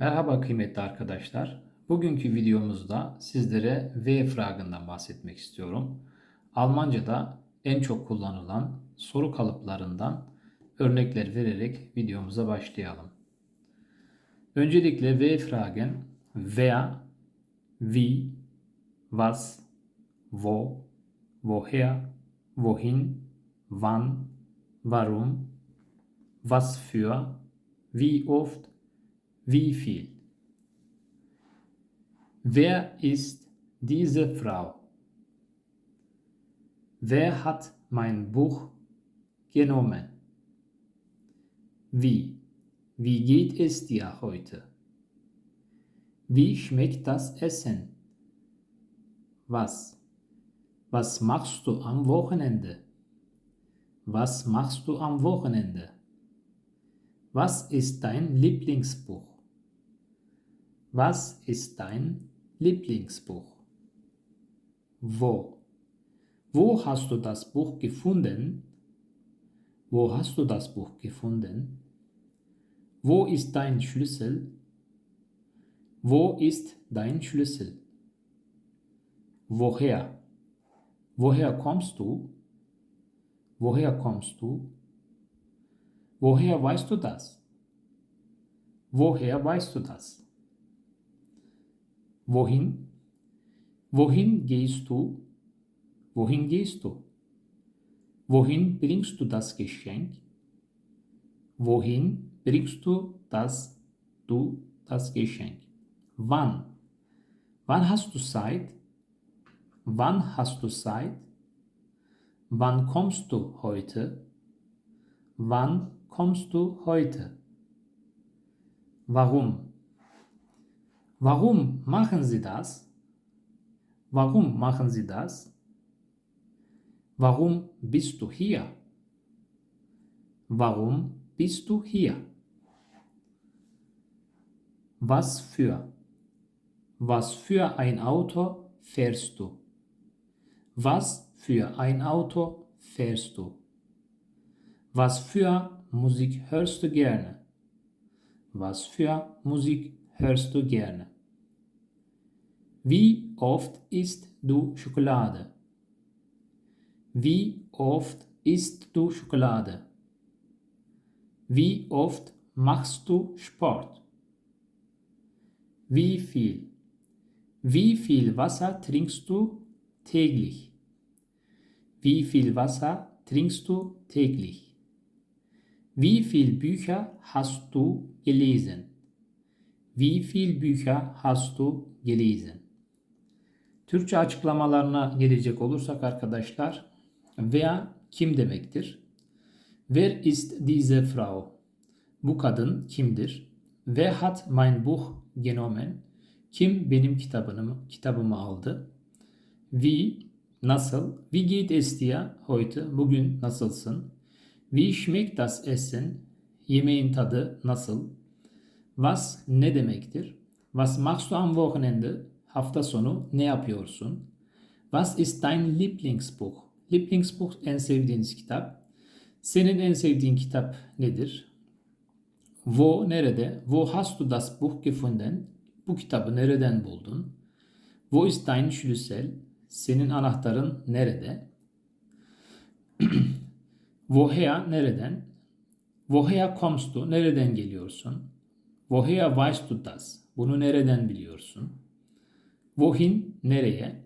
Merhaba kıymetli arkadaşlar. Bugünkü videomuzda sizlere V fragından bahsetmek istiyorum. Almanca'da en çok kullanılan soru kalıplarından örnekler vererek videomuza başlayalım. Öncelikle V fragen wer, wie, was, wo, woher, wohin, wann, warum, was für, wie oft, wie viel? Wer ist diese Frau? Wer hat mein Buch genommen? Wie? Wie geht es dir heute? Wie schmeckt das Essen? Was? Was machst du am Wochenende? Was machst du am Wochenende? Was ist dein Lieblingsbuch? Was ist dein Lieblingsbuch? Wo? Wo hast du das Buch gefunden? Wo hast du das Buch gefunden? Wo ist dein Schlüssel? Wo ist dein Schlüssel? Woher? Woher kommst du? Woher kommst du? Woher weißt du das? Woher weißt du das? Wohin? Wohin gehst du? Wohin gehst du? Wohin bringst du das Geschenk? Wohin bringst du das, du das Geschenk? Wann? Wann hast du Zeit? Wann hast du Zeit? Wann kommst du heute? Wann kommst du heute? Warum? Warum machen Sie das? Warum machen Sie das? Warum bist du hier? Warum bist du hier? Was für? Was für ein Auto fährst du? Was für ein Auto fährst du? Was für Musik hörst du gerne? Was für Musik hörst du gerne? Wie oft isst du Schokolade? Wie oft isst du Schokolade? Wie oft machst du Sport? Wie viel? Wie viel Wasser trinkst du täglich? Wie viel Wasser trinkst du täglich? Wie viele Bücher hast du gelesen? Wie viele Bücher hast du gelesen? Türkçe açıklamalarına gelecek olursak arkadaşlar veya kim demektir? Wer ist diese Frau? Bu kadın kimdir? Wer hat mein Buch genommen? Kim benim kitabımı, kitabımı aldı? Wie nasıl? Wie geht es dir heute? Bugün nasılsın? Wie schmeckt das Essen? Yemeğin tadı nasıl? Was ne demektir? Was machst du am Wochenende? Hafta sonu ne yapıyorsun? Was ist dein Lieblingsbuch? Lieblingsbuch en sevdiğiniz kitap. Senin en sevdiğin kitap nedir? Wo nerede? Wo hast du das Buch gefunden? Bu kitabı nereden buldun? Wo ist dein Schlüssel? Senin anahtarın nerede? Woher nereden? Woher kommst du? Nereden geliyorsun? Woher weißt du das? Bunu nereden biliyorsun? Wohin nereye?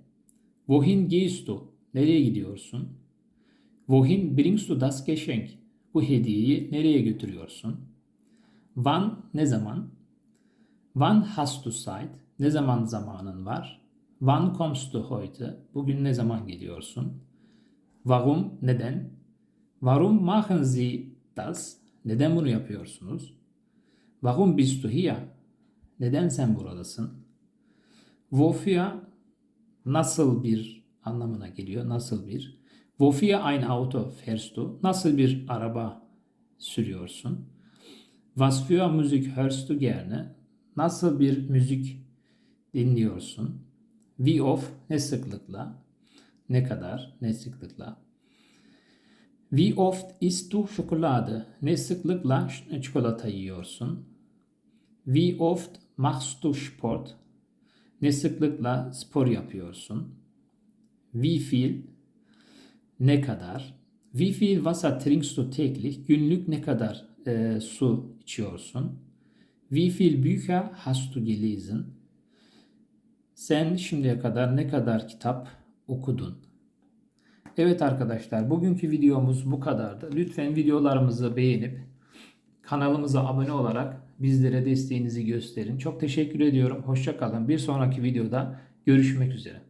Wohin gehst du? Nereye gidiyorsun? Wohin bringst du das Geschenk? Bu hediyeyi nereye götürüyorsun? Wann ne zaman? Wann hast du Zeit? Ne zaman zamanın var? Wann kommst du heute? Bugün ne zaman geliyorsun? Warum neden? Warum machen Sie das? Neden bunu yapıyorsunuz? Warum bist du hier? Neden sen buradasın? Wofür nasıl bir anlamına geliyor. Nasıl bir? Wofür ein Auto fährst du? Nasıl bir araba sürüyorsun? Was für Musik hörst du gerne? Nasıl bir müzik dinliyorsun? Wie oft? Ne sıklıkla? Ne kadar? Ne sıklıkla? Wie oft isst du Schokolade? Ne sıklıkla çikolata yiyorsun? Wie oft machst du Sport? Ne sıklıkla spor yapıyorsun? Wie viel? Ne kadar? Wie viel Wasser trinkst du täglich? Günlük ne kadar e, su içiyorsun? Wie viel Bücher hast du gelesen? Sen şimdiye kadar ne kadar kitap okudun? Evet arkadaşlar bugünkü videomuz bu kadardı. Lütfen videolarımızı beğenip kanalımıza abone olarak bizlere desteğinizi gösterin. Çok teşekkür ediyorum. Hoşça kalın. Bir sonraki videoda görüşmek üzere.